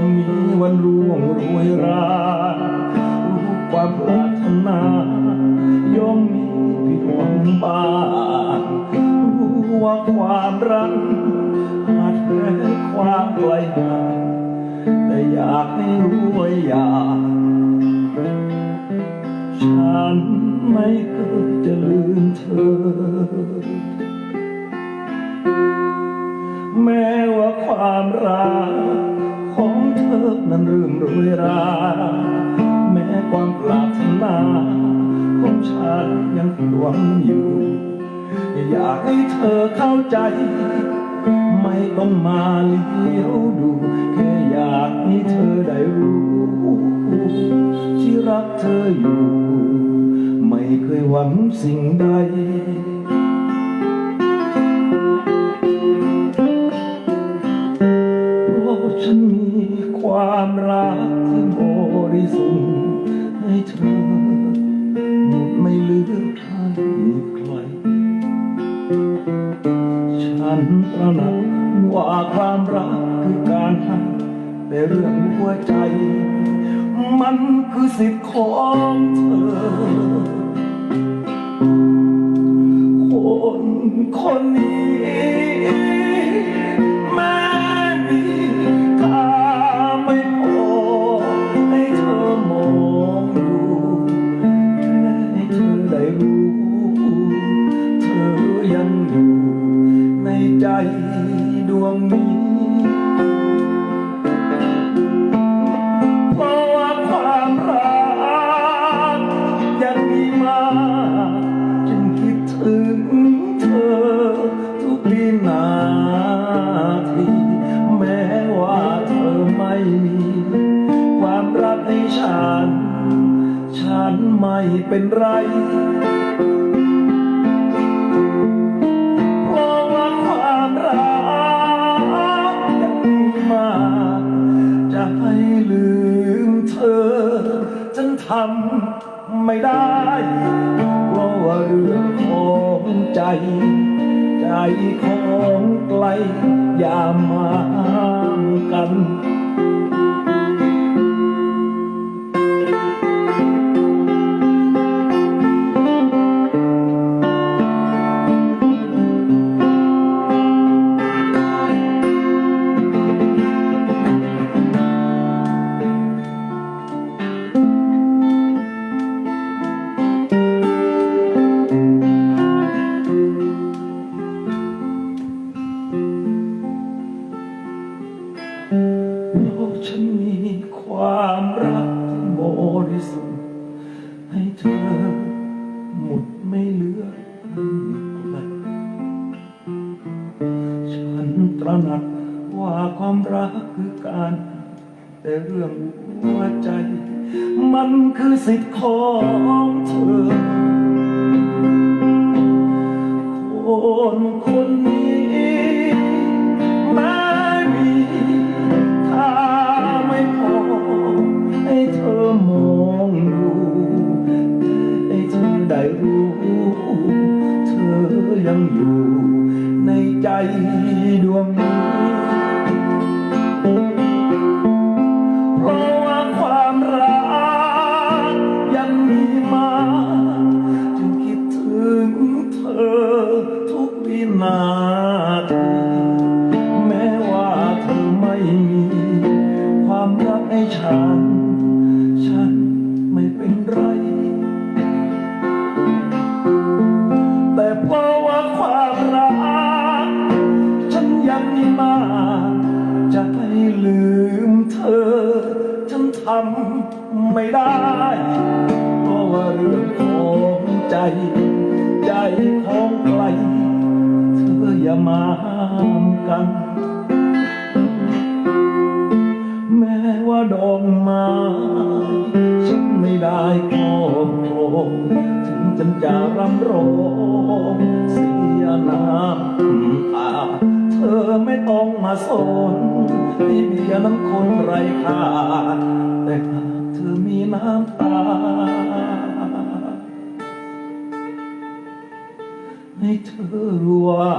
ไม้ย่อมมีวันร่วงโรยรารู้ความปรารถนาย่อมมีผิดหวังบ้างรู้ว่าความรักอาจแพ้ความไกลห่างแต่อยากให้รู้ว่าอยากฉันไม่เคยจะลืมเธอ แม้ว่าความรัก เธอนั้นริ่มโรยรา แม้ความปรารถนาของฉันยังหวังอยู่ อยากให้เธอเข้าใจ ไม่ต้องมาเลี้ยวดู แค่อยากให้เธอได้รู้ ที่รักเธออยู่ ไม่เคยหวังสิ่งใด ตระหนักว่าความรักคือการให้แต่เรื่องหัวใจ มันคือสิทธิ์ของเธอ คนคนนี้ ใจดวงนี้เพราะว่าความรักยังมีมาจึงคิดถึงเธอทุกวินาทีแม้ว่าเธอไม่มี ความรักให้ฉัน ฉันไม่เป็นไร ทำไม่ได้เพราะว่าเรื่องของใจ ใจของไกลอย่ามาห้ามกัน สุทธิ์ให้เธอหมดไม่เหลือให้ใครฉันตระหนักว่าความรักคือการ แต่เรื่องหัวใจ มันคือสิทธิ์ของเธอคนคนนี้ ยังอยู่ในใจดวงนี้ เพราะว่าความรักยังมีมา จึงคิดถึงเธอทุกวินาทีแม้ว่าเธอไม่มี ความรักให้ฉันำไม่ได้เพราะว่าเรื่องของใจ ใจของใครเธออย่ามาห้ามกัน แม้ว่าดอกไม้ฉันไม่ได้ขอบครอง ฉันจะรำร้องเสียน้ำตาเธอไม่ต้องมาสนที่เบียน้ำคนไรค่าแต่หากเธอมีน้ำตา ให้เธอรู้ว่า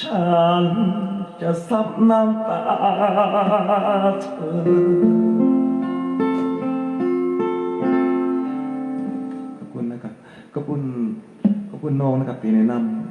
ฉันจะซับน้ำตาเธอ ขอบคุณขอบคุณน้องนะครับที่แนะนำ